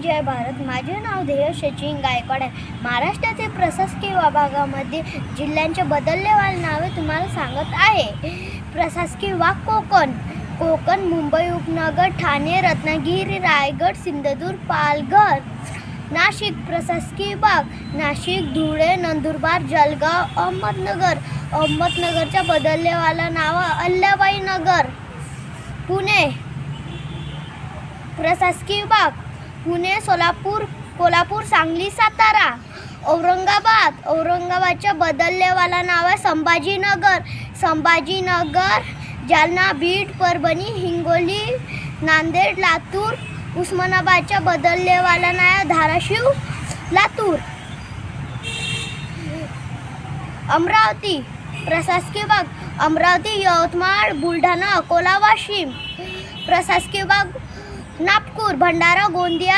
जय भारत. माझे नाव ध्येय सचिन गायकवाड आहे. महाराष्ट्राचे प्रशासकीय विभागामध्ये जिल्ह्यांचे बदललेवाले नावे तुम्हाला सांगत आहे. प्रशासकीय विभाग कोकण. कोकण मुंबई उपनगर ठाणे रत्नागिरी रायगड सिंधुदुर्ग पालघर. नाशिक प्रशासकीय विभाग. नाशिक धुळे नंदुरबार जळगाव अहमदनगर. अहमदनगरच्या बदललेवाला नाव अल्लाबाई नगर. पुणे. प्रशासकीय विभाग. पुणे सोलापूर कोल्हापूर सांगली सातारा. औरंगाबाद. औरंगाबादच्या बदललेवाला नाव आहे संभाजीनगर. संभाजीनगर जालना बीड परभणी हिंगोली नांदेड लातूर. उस्मानाबादच्या बदललेवाला नाव आहे धाराशिव लातूर. अमरावती. प्रशासकीय भाग अमरावती यवतमाळ बुलढाणा अकोला वाशिम. प्रशासकीय भाग नागपूर भंडारा गोंदिया